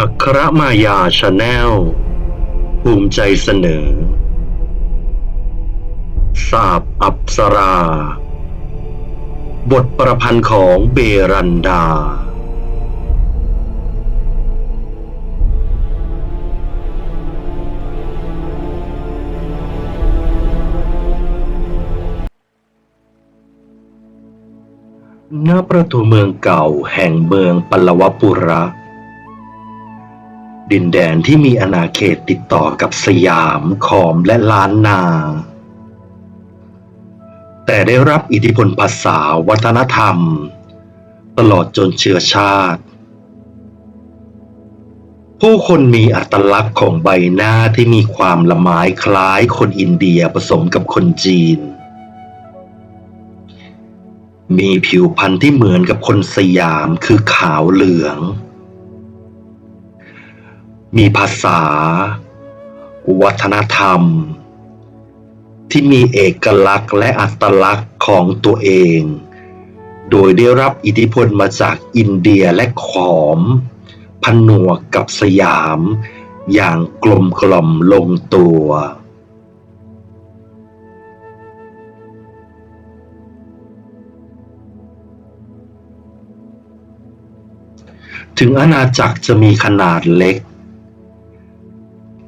อัครมายาชาแนลภูมิใจเสนอ สาบอัปสรา บทประพันธ์ของเบรันดาณประตูเมืองเก่าแห่งเมืองปัลวปุระ ดินแดนที่มีอาณาเขตติดต่อกับสยาม ขอมและล้านนา แต่ได้รับอิทธิพลภาษาวัฒนธรรม ตลอดจนเชื้อชาติ ผู้คนมีอัตลักษณ์ของใบหน้าที่มีความละไม้คล้ายคนอินเดียผสมกับคนจีน มีผิวพรรณที่เหมือนกับคนสยามคือขาวเหลือง มีภาษา วัฒนธรรม ที่มีเอกลักษณ์และอัตลักษณ์ของตัวเอง โดยได้รับอิทธิพลมาจากอินเดียและขอม ผนวกกับสยาม อย่างกลมกล่อมลงตัวถึงอาณาจักรจะมีขนาดเล็ก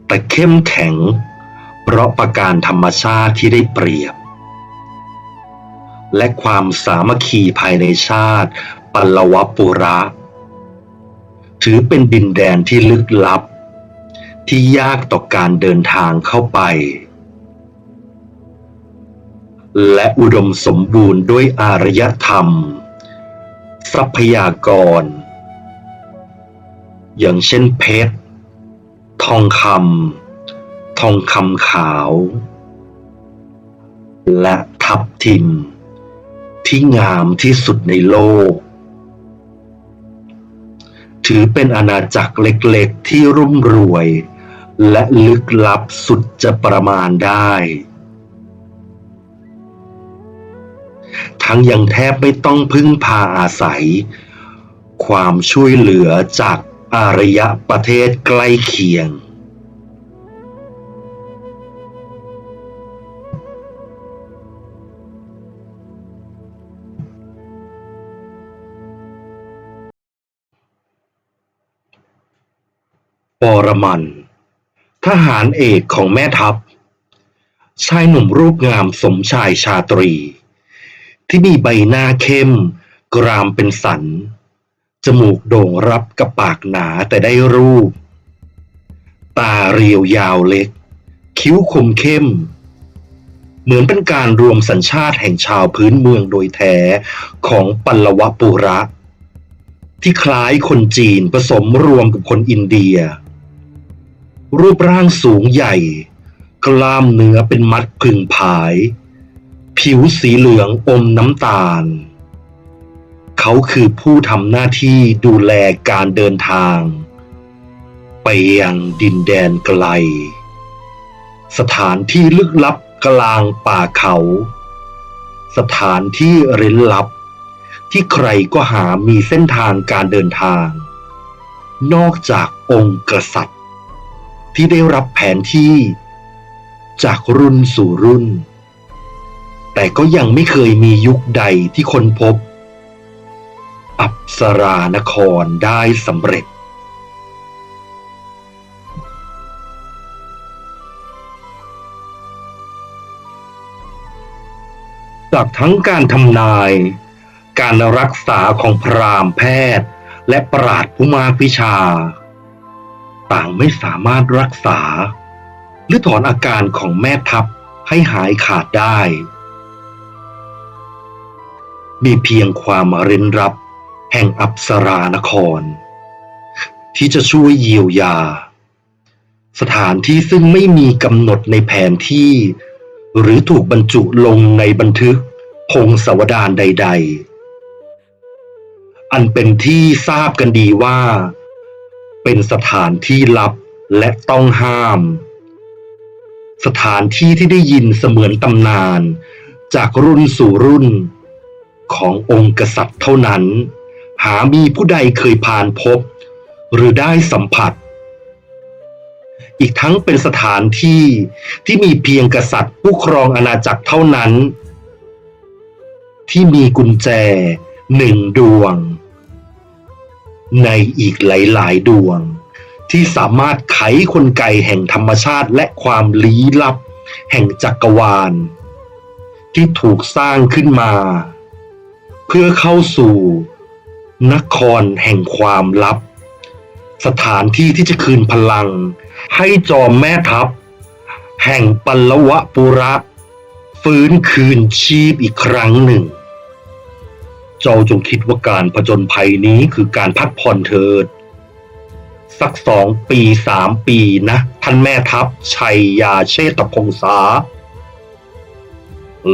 แต่เข้มแข็ง เพราะประการธรรมชาติที่ได้เปรียบ และความสามัคคีภายในชาติ ปัลวปุระ ถือเป็นดินแดนที่ลึกลับ ที่ยากต่อการเดินทางเข้าไป และอุดมสมบูรณ์ด้วยอารยธรรม ทรัพยากร อย่างเช่นเพชร ทองคำทองคำขาว และทับทิม ที่งามที่สุดในโลก ถือเป็นอาณาจักรเล็กๆที่รุ่มรวย และลึกลับสุดจะประมาณได้ ทั้งยังแทบไม่ต้องพึ่งพาอาศัย ความช่วยเหลือจาก อารยประเทศใกล้เคียง ปรมัน ทหารเอกของแม่ทัพ ชายหนุ่มรูปงามสมชายชาตรี ที่มีใบหน้าเข้ม กรามเป็นสัน จมูกโด่งรับกับปากหนาแต่ได้รูป ตาเรียวยาวเล็ก คิ้วคมเข้ม เหมือนเป็นการรวมสัญชาติแห่งชาวพื้นเมืองโดยแท้ของปัลวปุระ ที่คล้ายคนจีนผสมรวมกับคนอินเดีย รูปร่างสูงใหญ่ กล้ามเนื้อเป็นมัดพึงผาย ผิวสีเหลืองอมน้ำตาล เขาคือผู้ทำหน้าที่ดูแลการเดินทาง ไปยังดินแดนไกล สถานที่ลึกลับกลางป่าเขา สถานที่เร้นลับ ที่ใครก็หามีเส้นทางการเดินทาง นอกจากองค์กษัตริย์ ที่ได้รับแผนที่ จากรุ่นสู่รุ่น แต่ก็ยังไม่เคยมียุคใดที่คนพบ อัปสรานครได้สำเร็จ จากทั้งการทำนาย การรักษาของพราหมณ์แพทย์ และปราดผู้มากวิชา ต่างไม่สามารถรักษา หรือถอนอาการของแม่ทัพให้หายขาดได้ มีเพียงความเร้นรับ แห่งอัปสรานคร ที่จะช่วยเยียวยา สถานที่ซึ่งไม่มีกำหนดในแผนที่ หรือถูกบรรจุลงในบันทึกพงศาวดารใด ๆ อันเป็นที่ทราบกันดีว่า เป็นสถานที่ลับและต้องห้าม สถานที่ที่ได้ยินเสมือนตำนาน จากรุ่นสู่รุ่นขององค์กษัตริย์เท่านั้น หามีผู้ใดเคยผ่านพบ หรือได้สัมผัส อีกทั้งเป็นสถานที่ที่มีเพียงกษัตริย์ผู้ครองอาณาจักรเท่านั้น ที่มีกุญแจหนึ่งดวง ในอีกหลาย ๆ ดวง ที่สามารถไขกลไกแห่งธรรมชาติและความลี้ลับ แห่งจักรวาล ที่ถูกสร้างขึ้นมา เพื่อเข้าสู่ นครแห่งความลับ สถานที่ที่จะคืนพลัง ให้จอมแม่ทัพ แห่งปัลวะปุระ ฟื้นคืนชีพอีกครั้งหนึ่ง เจ้าจงคิดว่าการผจญภัยนี้คือการพักผ่อนเถิด สักสองปีสามปีนะ ท่านแม่ทัพ ชัยยาเชตพงษา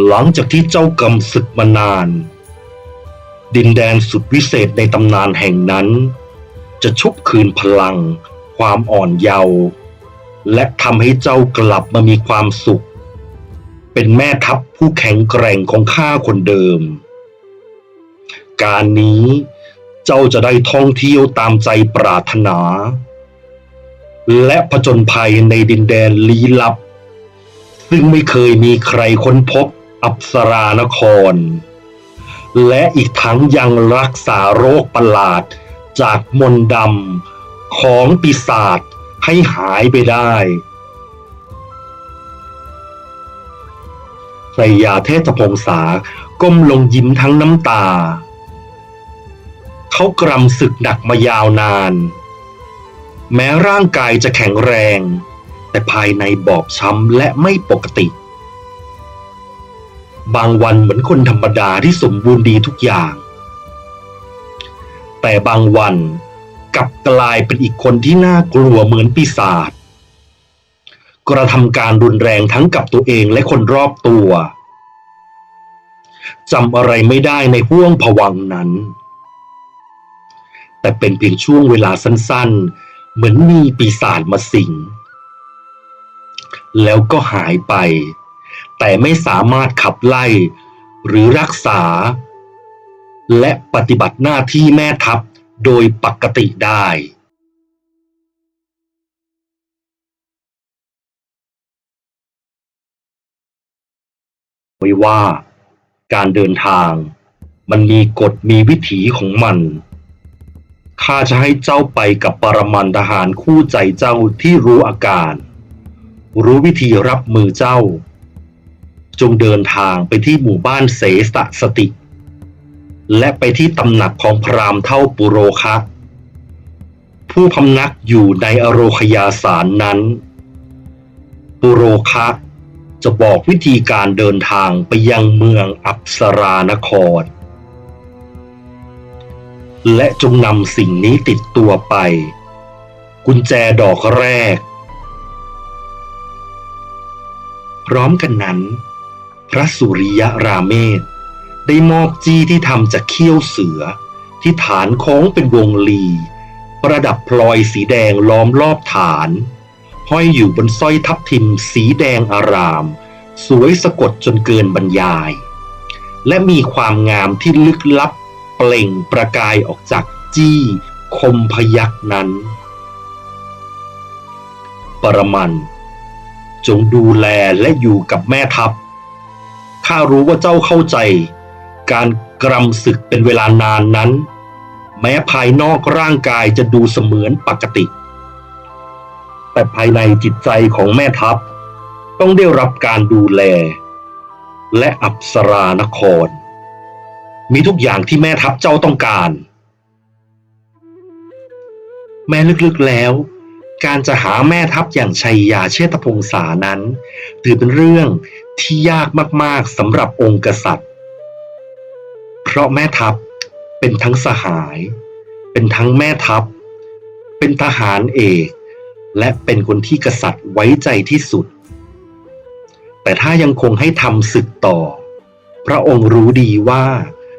หลังจากที่เจ้ากำศึกมานาน ดินแดนสุดวิเศษในตำนานแห่งนั้น จะชุบคืนพลัง ความอ่อนเยาว์และทำให้เจ้ากลับมามีความสุข เป็นแม่ทัพผู้แข็งแกร่งของข้าคนเดิม การนี้เจ้าจะได้ท่องเที่ยวตามใจปรารถนา และผจญภัยในดินแดนลี้ลับ ซึ่งไม่เคยมีใครค้นพบอัปสรานคร และอีกทั้งยังรักษาโรคประหลาด จากมนต์ดำของปีศาจให้หายไปได้ไสยาเทศพงษาก้มลงยิ้มทั้งน้ำตา เขากรำศึกหนักมายาวนาน แม้ร่างกายจะแข็งแรง แต่ภายในบอบช้ำและไม่ปกติ บางวันเหมือนคนธรรมดาที่สมบูรณ์ดีทุกอย่าง แต่บางวันกลับกลายเป็นอีกคนที่น่ากลัวเหมือนปีศาจกระทำการรุนแรงทั้งกับตัวเองและคนรอบตัวจำอะไรไม่ได้ในห่วงผวังนั้น แต่เป็นเพียงช่วงเวลาสั้นๆ เหมือนมีปีศาจมาสิง แล้วก็หายไป แต่ไม่สามารถขับไล่หรือรักษา และปฏิบัติหน้าที่แม่ทัพโดยปกติได้ ไว้ว่า การเดินทาง มันมีกฎมีวิถีของมันข้าจะให้เจ้าไปกับปรมันทหารคู่ใจเจ้าที่รู้อาการ รู้วิธีรับมือเจ้า จงเดินทางไปที่หมู่บ้านเสสะสติ และไปที่ตำหนักของพราหมณ์เท่าปุโรคะ ผู้พำนักอยู่ในอโรคยาสารนั้น ปุโรคะจะบอกวิธีการเดินทางไปยังเมืองอัปสรานคร และจงนำสิ่งนี้ติดตัวไป กุญแจดอกแรก พร้อมกันนั้น พระสุริยราเมศได้มอบจี้ที่ทำจากเขี้ยวเสือ ที่ฐานโค้งเป็นวงลี ประดับพลอยสีแดงล้อมรอบฐาน ห้อยอยู่บนสร้อยทับทิมสีแดงอาราม สวยสะกดจนเกินบรรยาย และมีความงามที่ลึกลับเปล่งประกายออกจากจี้คมพยักนั้น ปรมัน จงดูแลและอยู่กับแม่ทัพ ข้ารู้ว่าเจ้าเข้าใจ การกรำศึกเป็นเวลานานนั้น แม้ภายนอกร่างกายจะดูเสมือนปกติ แต่ภายในจิตใจของแม่ทัพ ต้องได้รับการดูแล และอับสรานคร มีทุกอย่างที่แม่ทัพเจ้าต้องการ แม้ลึกๆแล้ว การจะหาแม่ทัพอย่างชัยยาเชษฐพงษานั้น ถือเป็นเรื่องที่ยากมากๆสำหรับองค์กษัตริย์ เพราะแม่ทัพเป็นทั้งสหาย เป็นทั้งแม่ทัพ เป็นทหารเอก และเป็นคนที่กษัตริย์ไว้ใจที่สุด แต่ถ้ายังคงให้ทำศึกต่อ พระองค์รู้ดีว่า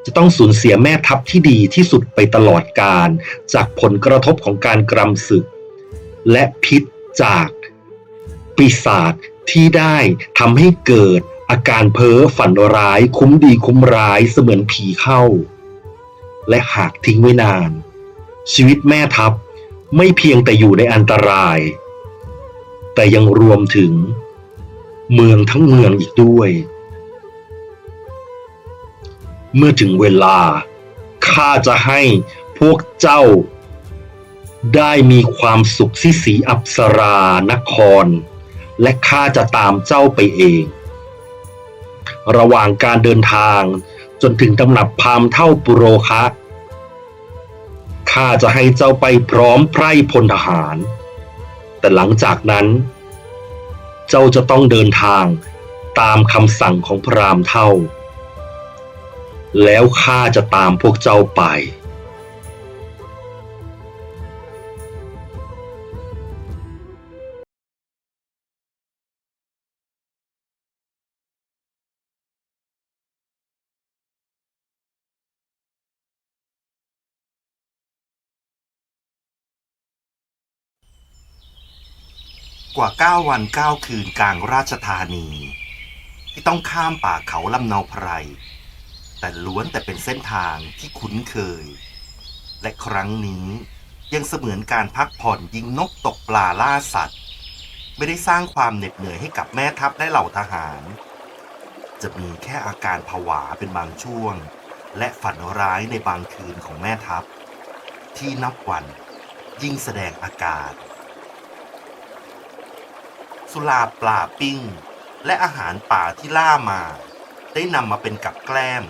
จะต้องสูญเสียแม่ทัพที่ดีที่สุดไปตลอดกาลจากผลกระทบของการกรำศึก และพิษจากปีศาจที่ได้ทำให้เกิดอาการเพ้อฝันร้ายคุ้มดีคุ้มร้ายเสมือนผีเข้า และหากทิ้งไว้นาน ชีวิตแม่ทัพไม่เพียงแต่อยู่ในอันตราย แต่ยังรวมถึง เมืองทั้งเมืองอีกด้วย เมื่อถึงเวลาข้าจะให้พวกเจ้า ได้มีความสุขที่สีอัปสรานคร และข้าจะตามเจ้าไปเอง ระหว่างการเดินทางจนถึงตำหนักพราหมเท่าปุโรคะข้าจะให้เจ้าไปพร้อมไพร่พลทหาร แต่หลังจากนั้น เจ้าจะต้องเดินทางตามคำสั่งของพราหมเท่า แล้วข้าจะตามพวกเจ้าไป กว่าเก้าวันเก้าคืนกลางราชธานี ที่ต้องข้ามป่าเขาลำเนาไพร แต่ล้วนแต่เป็นเส้นทางที่คุ้นเคย และครั้งนี้ยังเสมือนการพักผ่อนยิงนกตกปลาล่าสัตว์ ไม่ได้สร้างความเหน็ดเหนื่อยให้กับแม่ทัพและเหล่าทหาร จะมีแค่อาการผวาเป็นบางช่วง และฝันร้ายในบางคืนของแม่ทัพ ที่นับวันยิ่งแสดงอาการ สุราปลาปิ้ง และอาหารป่าที่ล่ามา ได้นำมาเป็นกับแกล้ม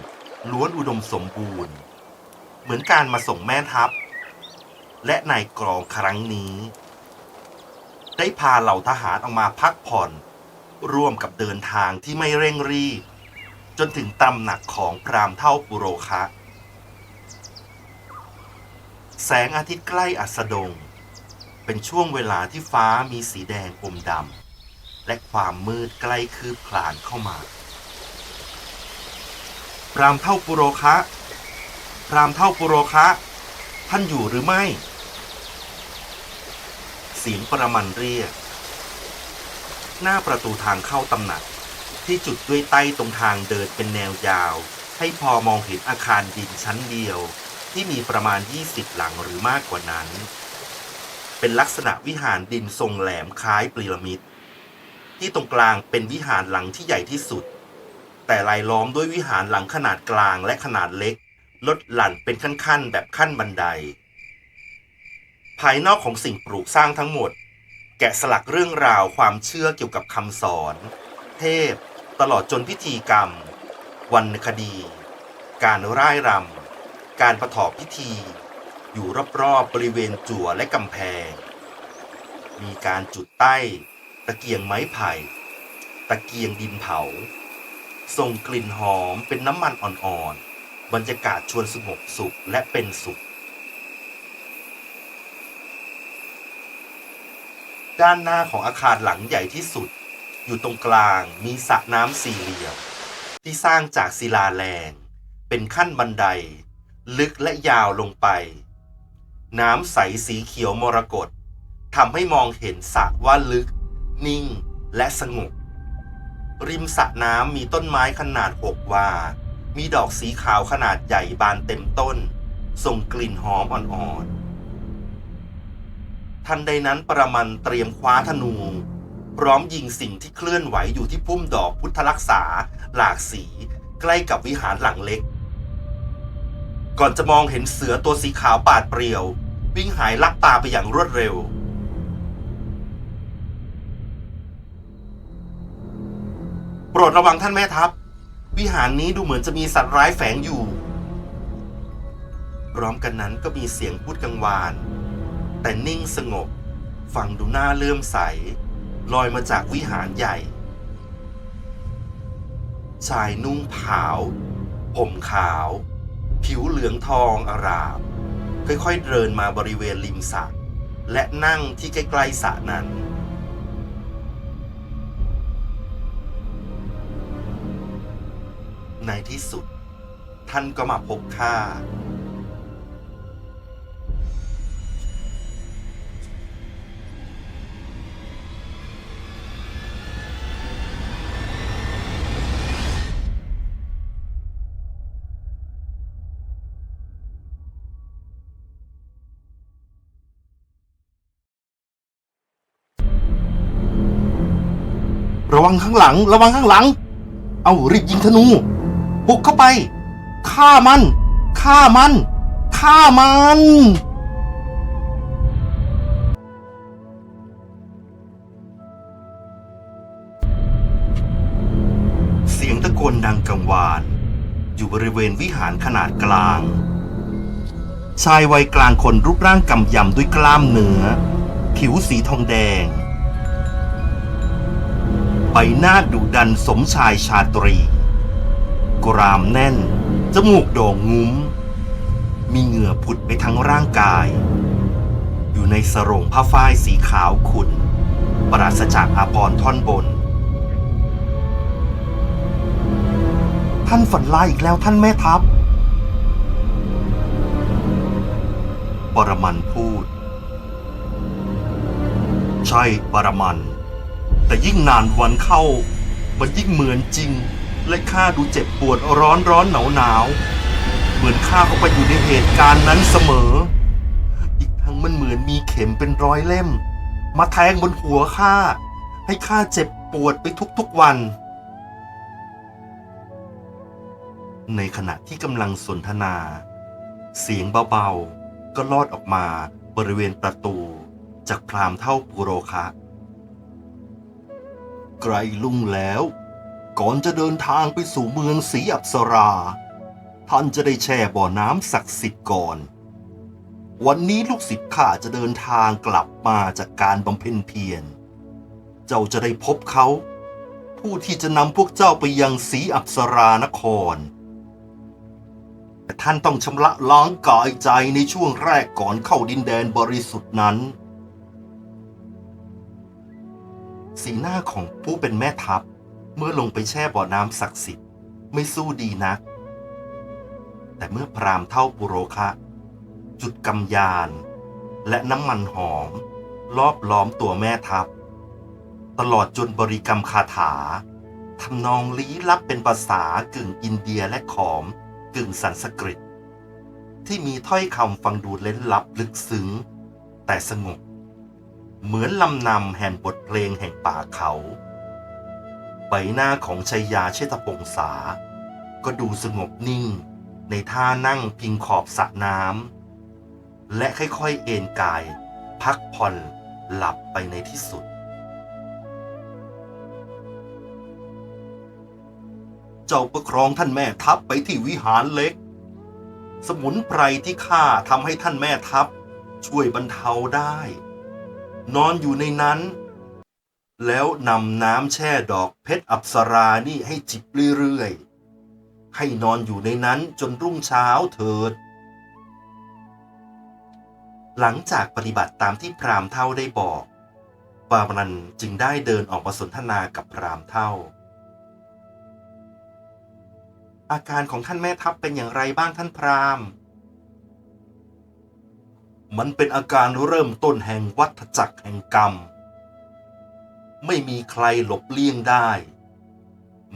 ล้วนอุดมสมบูรณ์ เหมือนการมาส่งแม่ทัพ และนายกรองครั้งนี้ ได้พาเหล่าทหารออกมาพักผ่อน ร่วมกับเดินทางที่ไม่เร่งรีบ จนถึงตำหนักของพรามเท่าปุโรคะแสงอาทิตย์ใกล้อัสดง เป็นช่วงเวลาที่ฟ้ามีสีแดงอมดำ และความมืดใกล้คืบคลานเข้ามาพรามเท่าปุโรคะพรามเท่าปุโรคะ ท่านอยู่หรือไม่ เสียงประมันเรียก หน้าประตูทางเข้าตำหนักที่จุดด้วยใต้ตรงทางเดินเป็นแนวยาว ให้พอมองเห็นอาคารดินชั้นเดียว ที่มีประมาณ 20 หลังหรือมากกว่านั้น เป็นลักษณะวิหารดินทรงแหลมคล้ายพีระมิด ที่ตรงกลางเป็นวิหารหลังที่ใหญ่ที่สุด แต่รายล้อมด้วยวิหารหลังขนาดกลางและขนาดเล็ก ลดหลั่นเป็นขั้นๆ แบบขั้นบันได ภายนอกของสิ่งปลูกสร้างทั้งหมด แกะสลักเรื่องราวความเชื่อเกี่ยวกับคำสอน เทพ ตลอดจนพิธีกรรม วรรณคดี การร่ายรำการประถอบพิธี อยู่รอบๆบบริเวณจั่วและกำแพง มีการจุดใต้ ตะเกียงไม้ไผ่ ตะเกียงดินเผา ส่งกลิ่นหอมเป็นน้ำมันอ่อนๆ บรรยากาศชวนสงบสุขและเป็นสุข ด้านหน้าของอาคารหลังใหญ่ที่สุด อยู่ตรงกลางมีสระน้ำสี่เหลี่ยม ที่สร้างจากศิลาแรง เป็นขั้นบันได ลึกและยาวลงไป น้ำใสสีเขียวมรกตทำให้มองเห็นสระว่าลึก นิ่งและสงบ ริมสระน้ำมีต้นไม้ขนาดหกวา มีดอกสีขาวขนาดใหญ่บานเต็มต้น ส่งกลิ่นหอมอ่อนๆ ทันใดนั้นประมันเตรียมคว้าธนู พร้อมยิงสิ่งที่เคลื่อนไหวอยู่ที่พุ่มดอกพุทธรักษา หลากสี ใกล้กับวิหารหลังเล็ก ก่อนจะมองเห็นเสือตัวสีขาวปาดเปรียว วิ่งหายลักตาไปอย่างรวดเร็ว ปรดระวังท่านแม่ทัพ วิหารนี้ดูเหมือนจะมีสัตว์ร้ายแฝงอยู่ พร้อมกันนั้นก็มีเสียงพูดกังวาน แต่นิ่งสงบ ฟังดูน่าเลื่อมใส ลอยมาจากวิหารใหญ่ ชายนุ่งขาว ผมขาว ผิวเหลืองทองอาราม ค่อยๆเดินมาบริเวณริมสระและนั่งที่ใกล้ๆสระนั้น ในที่สุด ท่านก็มาพบข้าระวังข้างหลัง ระวังข้างหลัง เอารีบยิงธนู บุกเข้าไป ฆ่ามัน ฆ่ามัน ฆ่ามัน เสียงตะโกนดังกังวาน อยู่บริเวณวิหารขนาดกลาง ชายวัยกลางคนรูปร่างกำยำด้วยกล้ามเนื้อ ผิวสีทองแดง ใบหน้าดุดันสมชายชาตรี กรามแน่น จมูกโด่งงุ้ม มีเหงื่อผุดไปทั้งร่างกาย อยู่ในสรงผ้าฝ้ายสีขาวขุ่น ปราศจากอาภรท่อนบน ท่านฝันร้ายอีกแล้วท่านแม่ทัพ ปรมันพูด ใช่ปรมัน แต่ยิ่งนานวันเข้า มันยิ่งเหมือนจริง และข้าดูเจ็บปวดร้อนร้อนหนาวหนาวเหมือนข้าเข้าไปอยู่ในเหตุการณ์นั้นเสมอ อีกทั้งมันเหมือนมีเข็มเป็นร้อยเล่ม มาแทงบนหัวข้าให้ข้าเจ็บปวดไปทุกๆวัน ในขณะที่กำลังสนทนา เสียงเบาๆ ก็ลอดออกมาบริเวณประตู จากพรามเท่าปุโรคะไกลลุ่งแล้ว ก่อนจะเดินทางไปสู่เมืองศรีอัปสรา ท่านจะได้แช่บ่อน้ำศักดิ์สิทธิ์ก่อน วันนี้ลูกศิษย์ข้าจะเดินทางกลับมาจากการบำเพ็ญเพียร เจ้าจะได้พบเขา ผู้ที่จะนำพวกเจ้าไปยังศรีอัปสรานคร แต่ท่านต้องชำระล้างกายใจในช่วงแรกก่อนเข้าดินแดนบริสุทธิ์นั้นสีหน้าของผู้เป็นแม่ทัพ เมื่อลงไปแช่บ่อน้ำศักดิ์สิทธิ์ไม่สู้ดีนัก แต่เมื่อพรามเท่าปุโรคะ จุดกำยาน และน้ำมันหอม รอบล้อมตัวแม่ทัพ ตลอดจนบริกรรมคาถาทำนองลี้ลับเป็นภาษากึ่งอินเดียและขอมกึ่งสันสกฤต ที่มีถ้อยคำฟังดูเล้นลับลึกซึ้ง แต่สงบ เหมือนลำนำแห่งบทเพลงแห่งป่าเขา หน้าของชัยยาเชษฐพงษา ก็ดูสงบนิ่ง ในท่านั่งพิงขอบสระน้ำและค่อยๆเอนกาย พักผ่อนหลับไปในที่สุด เจ้าประครองท่านแม่ทัพไปที่วิหารเล็ก สมุนไพรที่ข้าทำให้ท่านแม่ทัพช่วยบรรเทาได้ นอนอยู่ในนั้น แล้วนำน้ำแช่ดอกเพชรอัปสรานี่ให้จิบเรื่อยๆ ให้นอนอยู่ในนั้นจนรุ่งเช้าเถิด หลังจากปฏิบัติตามที่พรามเท่าได้บอก ปารันจึงได้เดินออกมาสนทนากับพรามเท่า อาการของท่านแม่ทัพเป็นอย่างไรบ้างท่านพราหมณ์มันเป็นอาการเริ่มต้นแห่งวัฏจักรแห่งกรรม ไม่มีใครหลบเลี่ยงได้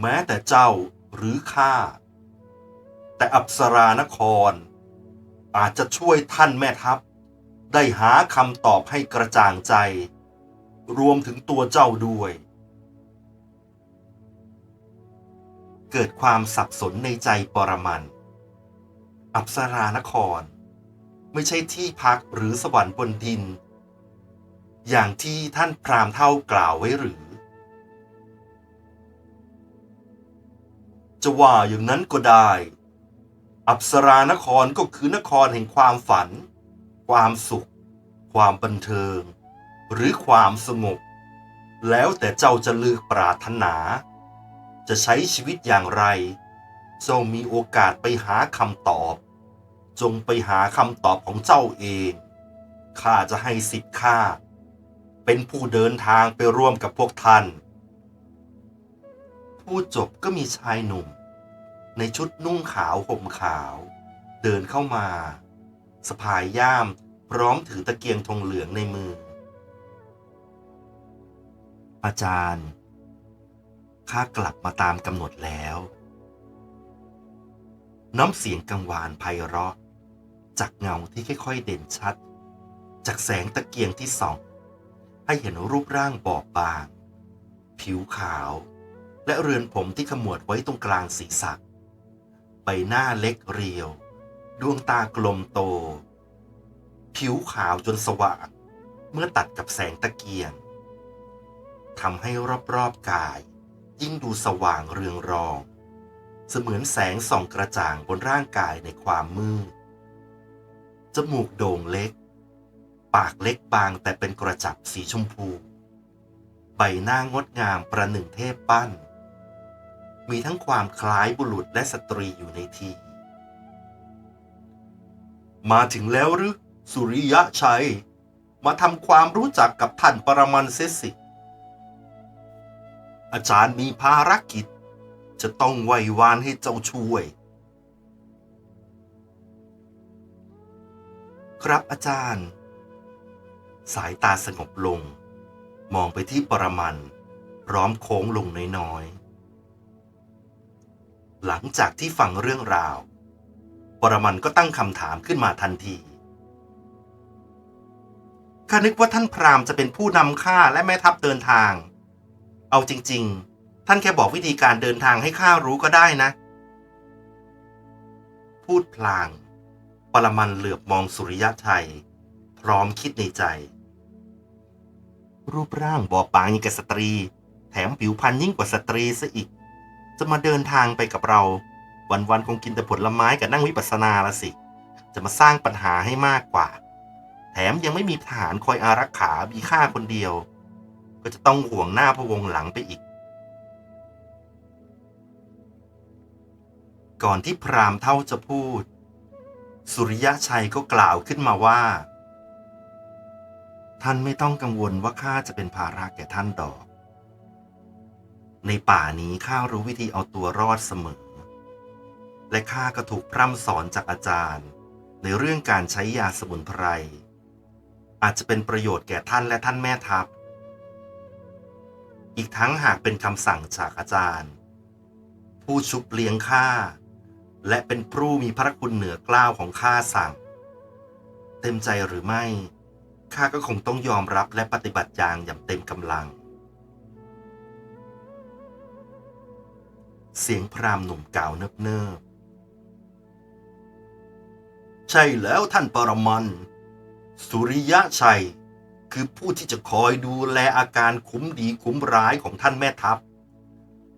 แม้แต่เจ้าหรือข้า แต่อัปสรานคร อาจจะช่วยท่านแม่ทัพ ได้หาคำตอบให้กระจ่างใจ รวมถึงตัวเจ้าด้วย เกิดความสับสนในใจปรมัน อัปสรานคร ไม่ใช่ที่พักหรือสวรรค์บนดิน อย่างที่ท่านพรามเท่ากล่าวไว้หรือ จะว่าอย่างนั้นก็ได้ อัปสรานครก็คือนครแห่งความฝัน ความสุข ความบันเทิง หรือความสงบ แล้วแต่เจ้าจะเลือกปรารถนา จะใช้ชีวิตอย่างไร เจ้ามีโอกาสไปหาคำตอบ จงไปหาคำตอบของเจ้าเองข้าจะให้สิทธิ์ข้า เป็นผู้เดินทางไปร่วมกับพวกท่าน ผู้จบก็มีชายหนุ่ม ในชุดนุ่งขาวห่มขาว เดินเข้ามา สะพายย่ามพร้อมถือตะเกียงธงเหลืองในมือ อาจารย์ข้ากลับมาตามกำหนดแล้ว น้ำเสียงกังวานไพเราะ จากเงาที่ค่อยๆเด่นชัด จากแสงตะเกียงที่ส่อง ให้เห็นรูปร่างบอบบาง ผิวขาว และเรือนผมที่ขมวดไว้ตรงกลางศีรษะใบหน้าเล็กเรียว ดวงตากลมโต ผิวขาวจนสว่าง เมื่อตัดกับแสงตะเกียงทำให้รอบๆกาย ยิ่งดูสว่างเรืองรอง เสมือนแสงส่องกระจ่างบนร่างกายในความมืด จมูกโด่งเล็ก ปากเล็กบางแต่เป็นกระจับสีชมพู ใบหน้างดงามประหนึ่งเทพปั้น มีทั้งความคล้ายบุรุษและสตรีอยู่ในที มาถึงแล้วหรือ สุริยะชัย มาทำความรู้จักกับท่านปรมันเสยสิ อาจารย์มีภารกิจ จะต้องไหววานให้เจ้าช่วย ครับอาจารย์ สายตาสงบลง มองไปที่ปรมันพร้อมโค้งลงน้อยๆ หลังจากที่ฟังเรื่องราว ปรมันก็ตั้งคำถามขึ้นมาทันทีข้านึกว่าท่านพราหมณ์จะเป็นผู้นำข้าและแม่ทัพเดินทาง เอาจริง ๆ ท่านแค่บอกวิธีการเดินทางให้ข้ารู้ก็ได้นะ พูดพลาง ปรมันเหลือบมองสุริยะชัยพร้อมคิดในใจ รูปร่างบอบบางยิ่งกับสตรี แถมผิวพรรณยิ่งกว่าสตรีซะอีก จะมาเดินทางไปกับเรา วันๆคงกินแต่ผลไม้กับนั่งวิปัสสนาละสิ จะมาสร้างปัญหาให้มากกว่า แถมยังไม่มีทหารคอยอารักขามีข้าคนเดียว ก็จะต้องห่วงหน้าพะวงหลังไปอีก ก่อนที่พรามเท่าจะพูด สุริยะชัยก็กล่าวขึ้นมาว่า ท่านไม่ต้องกังวลว่าข้าจะเป็นภาระแก่ท่านดอก ในป่านี้ข้ารู้วิธีเอาตัวรอดเสมอ และข้าก็ถูกพร่ำสอนจากอาจารย์ ในเรื่องการใช้ยาสมุนไพร อาจจะเป็นประโยชน์แก่ท่านและท่านแม่ทัพ อีกทั้งหากเป็นคำสั่งจากอาจารย์ ผู้ชุบเลี้ยงข้าและเป็นผู้มีพระคุณเหนือกล้าวของข้าสั่ง เต็มใจหรือไม่ ข้าก็คงต้องยอมรับและปฏิบัติอย่างอย่างเต็มกำลัง เสียงพรามหนุ่มกล่าวเนิบๆใช่แล้วท่านปรมัน สุริยะชัย คือผู้ที่จะคอยดูแลอาการคุ้มดีคุ้มร้ายของท่านแม่ทัพ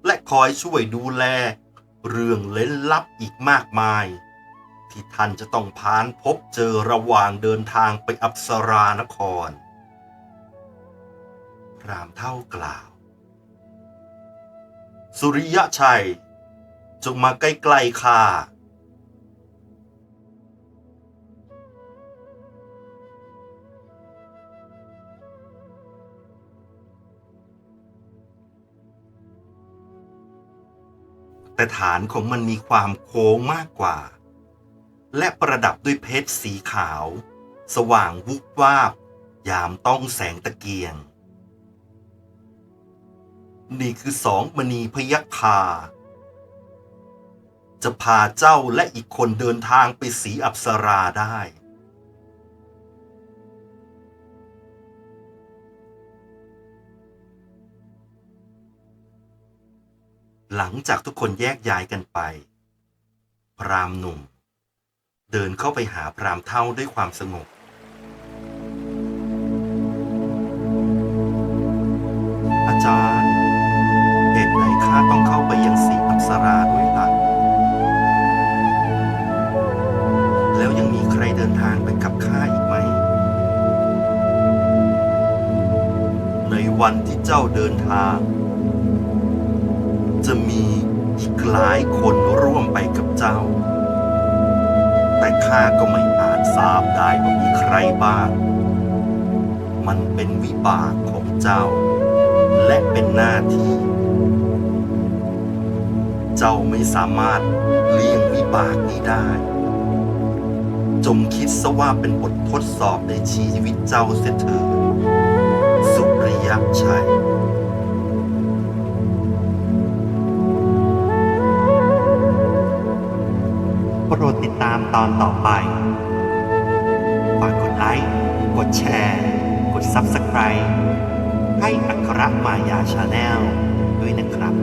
และคอยช่วยดูแล เรื่องเล้นลับอีกมากมาย ที่ท่านจะต้องพานพบเจอระหว่างเดินทางไปอัปสรานคร พรามเท่ากล่าว สุริยะชัย จงมาใกล้ๆข้าแต่ฐานของมันมีความโค้งมากกว่า และประดับด้วยเพชรสีขาว สว่างวุบวาบ ยามต้องแสงตะเกียง นี่คือสองมณีพยัคฆาจะพาเจ้าและอีกคนเดินทางไปสีอัปสราได้ หลังจากทุกคนแยกย้ายกันไป พรามหนุ่ม เดินเข้าไปหาพรามเท่าด้วยความสงบ อาจารย์ เหตุไหนข้าต้องเข้าไปยังสีอัปสราด้วยล่ะ แล้วยังมีใครเดินทางไปกับข้าอีกไหม ในวันที่เจ้าเดินทาง จะมีอีกหลายคนร่วมไปกับเจ้า แต่ข้าก็ไม่อาจทราบได้ว่ามีใครบ้าง มันเป็นวิบากของเจ้า และเป็นหน้าที่ เจ้าไม่สามารถเลี่ยงวิบากนี้ได้ จงคิดซะว่าเป็นบททดสอบในชีวิตเจ้าเสียเถิดสุริยะชัย ตอนต่อไป ฝากกดไลค์ กดแชร์ กด Subscribe ให้อัครมายาชาแนลด้วยนะครับ